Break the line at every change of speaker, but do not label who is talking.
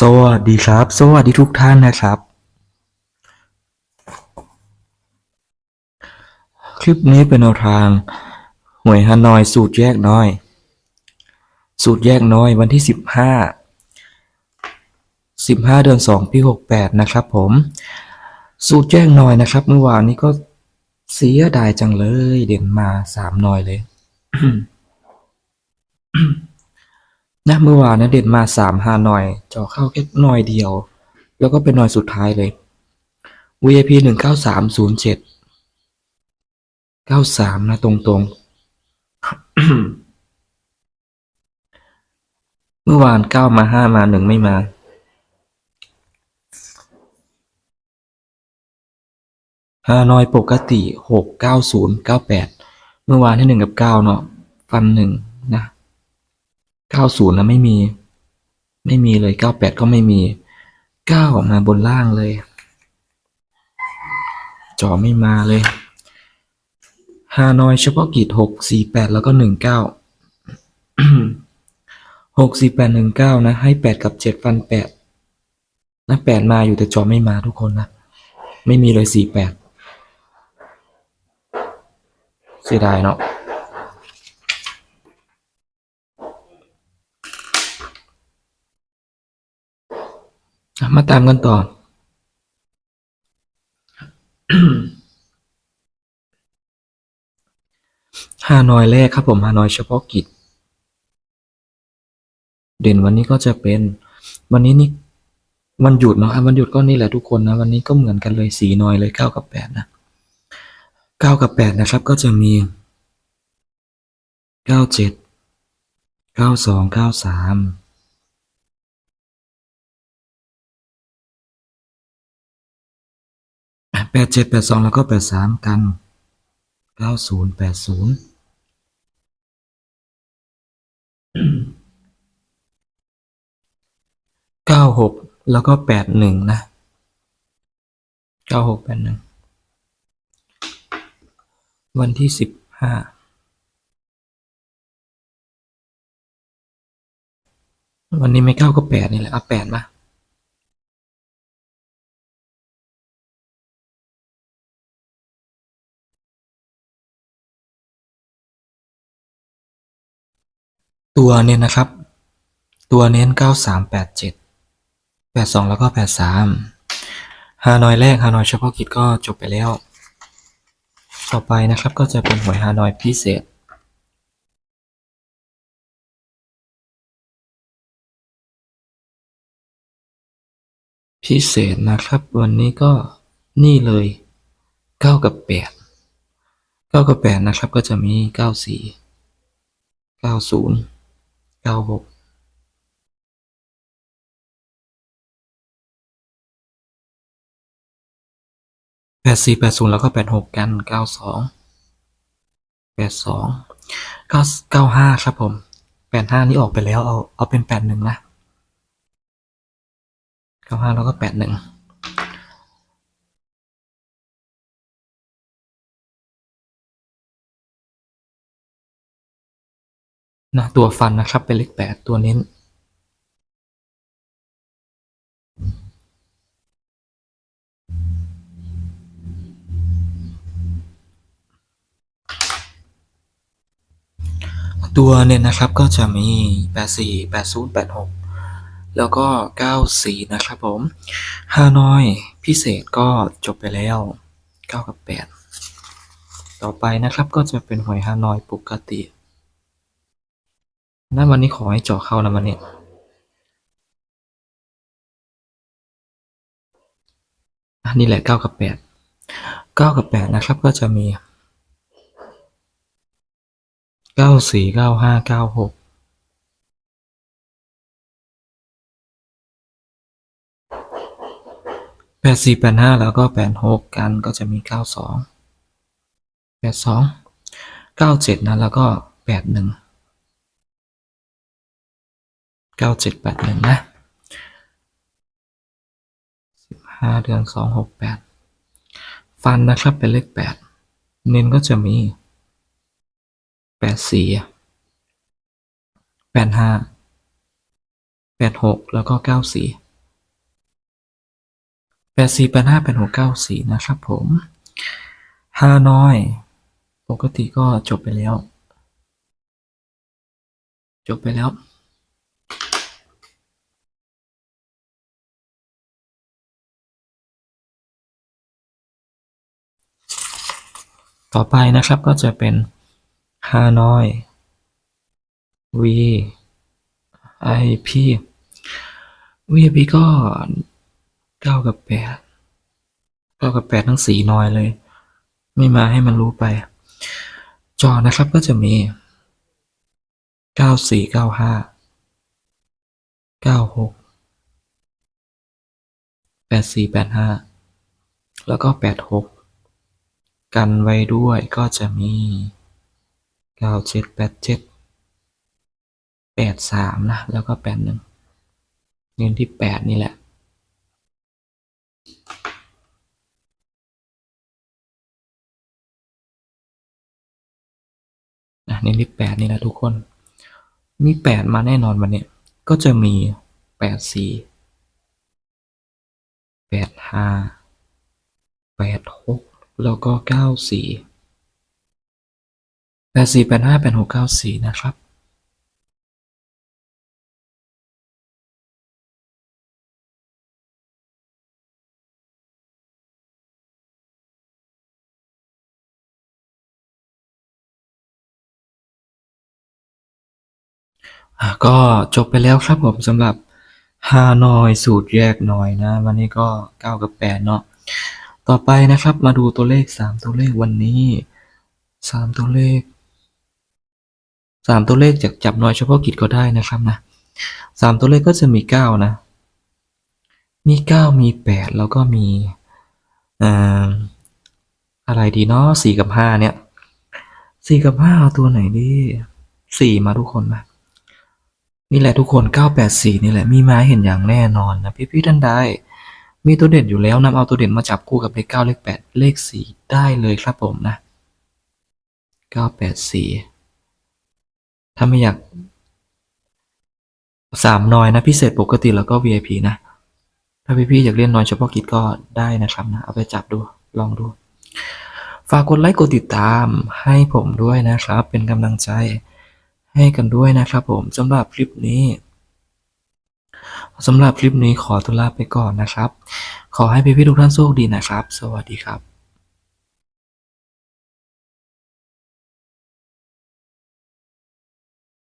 สวัสดีครับ สวัสดีทุกท่านนะครับ คลิปนี้เป็นแนวทางหวยฮานอยสูตรแยกน้อย สูตรแยกน้อยวันที่สิบห้าสิบห้าเดือนสองปีหกแปดนะครับผม สูตรแยกน้อยนะครับ เมื่อวานนี้ก็เสียดายจังเลย เด่นมาสามน้อยเลย นะเมื่อวานนะเด่นมาสามฮานอยเจาะเข้าแค่หน่อยเดียว แล้วก็เป็นหน่อยสุดท้ายเลย VIP หนึ่งเก้าสามศูนย์เจ็ดเก้าสามนะตรงตรงเมื่อวานเก้ามาห้ามาหนึ่งไม่มาฮานอยปกติหกเก้าศูนย์เก้าแปดเมื่อวานที่หนึ่งกับเก้าเนาะฟันหนึ่ง นะเก้าศูนย์นะไม่มี ไม่มีเลยเก้าแปดก็ไม่มีเก้ามาบนล่างเลย จอไม่มาเลยฮานอยเฉพาะกิจหกสี่แปดแล้วก็หนึ่งเก้าหกสี่แปดหนึ่งเก้านะ ให้แปดกับเจ็ดฟันแปดนะแปดมาอยู่แต่จอไม่มาทุกคนนะ ไม่มีเลยสี่แปดเสียดายเนาะ มาตามกันต่อ ฮานอยแรกครับผมฮานอยเฉพาะกิจ เด่นวันนี้ก็จะเป็น วันนี้นี่วันหยุดเนาะอะวันหยุดก็นี่แหละทุกคนนะ วันนี้ก็เหมือนกันเลยสีนอยเลยเก้ากับแปดนะเก้ากับแปดนะครับ ก็จะมีเก้าเจ็ดเก้าสองเก้าสาม แปดเจ็ดแปดสองแล้วก็แปดสามกันเก้าศูนย์แปดศูนย์เก้าหกแล้วก็แปดหนึ่งนะเก้าหกแปดหนึ่งวันที่สิบห้าวันนี้ไม่เก้าก็แปดนี่แหละเอาแปดมา ตัวเนี่ยนะครับ ตัวเน้น 9387 82 แล้วก็ 83 ฮานอยแรก ฮานอยเฉพาะกิจก็จบไปแล้ว ต่อไปนะครับก็จะเป็นหวยฮานอยพิเศษพิเศษนะครับ วันนี้ก็นี่เลย 9 กับ 8 9 กับ 8 นะครับ ก็จะมี 94 90 galvo ”แปดสี่แปดศูนย์แล้วก็แปดหกกันเก้าสองแปดสองเก้าเก้าห้าครับผมแปดห้านี่ออกไปแล้วเอาเอาเป็นแปดหนึ่งนะเก้าห้าแล้วก็แปดหนึ่ง นะตัวฟันนะครับ เป็นเลขแปดตัวเน้น ตัวเน้นนะครับก็จะมีแปดสี่แปดศูนย์แปดหกแล้วก็เก้าสี่นะครับผมฮานอยพิเศษก็จบไปแล้วเก้ากับแปดต่อไปนะครับก็จะเป็นหวยฮานอยปกติ นั่นวันนี้ขอให้เจาะเข้านะวันนี้อันนี้แหละเก้ากับแปดเก้ากับแปดนะครับก็จะมีเก้าสี่เก้าห้าเก้าหกแปดสี่แปดห้าแล้วก็แปดหกกันก็จะมีเก้าสองแปดสองเก้าเจ็ดนะแล้วก็แปดหนึ่ง เก้าเจ็ดแปดหนึ่งนะสิบห้าเดือนสองหกแปดฟันนะครับเป็นเลขแปดเน้นก็จะมีแปดสี่แปดห้าแปดหกแล้วก็เก้าสี่แปดสี่แปดห้าแปดหกเก้าสี่นะครับผมฮาน้อย ปกติก็จบไปแล้ว จบไปแล้ว ต่อไปนะครับก็จะเป็นฮานอย V I P V I P ก็เก้ากับแปดเก้ากับแปดทั้งสี่นอยเลย ไม่มาให้มันรู้ไป จอนะครับก็จะมีเก้าสี่เก้าห้าเก้าหกแปดสี่แปดห้าแล้วก็แปดหก กันไว้ด้วยก็จะมีเก้าเจ็ดแปดเจ็ดแปดสามนะ แล้วก็แปดหนึ่งเน้นที่แปดนี่แหละอะเน้นที่แปดนี่แหละทุกคน มีแปดมาแน่นอนวันนี้ ก็จะมีแปดสี่แปดห้า แล้วก็เก้าสี่แปดสี่แปดห้าแปดหกเก้าสี่นะครับอะก็จบไปแล้วครับผมสำหรับฮานอยสูตรแยกหน่อยนะ วันนี้ก็เก้ากับแปดเนาะ ต่อไปนะครับมาดูตัวเลขสามตัวเลขวันนี้สามตัวเลขสามตัวเลขจากจับหน่อยเฉพาะกิจก็ได้นะครับนะสามตัวเลขก็จะมีเก้านะ มีเก้ามีแปดแล้วก็มีอะไรดีเนาะสี่กับห้าเนี่ยสี่กับห้าเอาตัวไหนดีสี่มาทุกคนมานี่แหละทุกคน 984 นี่แหละ มีมาเห็นอย่างแน่นอนนะพี่ๆท่านใด มีตัวเด่นอยู่แล้วนำเอาตัวเด่นมาจับคู่กับเลข 9 เลข 8 เลข 4 ได้เลยครับผมนะ 984 ถ้าไม่อยากสามนอยนะพิเศษปกติแล้วก็ VIP นะ ถ้าพี่ๆอยากเล่นนอยเฉพาะกิจก็ได้นะครับนะ เอาไปจับดูลองดู ฝากกดไลค์กดติดตามให้ผมด้วยนะครับ เป็นกำลังใจให้กันด้วยนะครับผมสำหรับคลิปนี้ สำหรับคลิปนี้ขอตัวลาไปก่อนนะครับ ขอให้พี่ๆทุกท่านโชคดีนะครับ สวัสดีครับ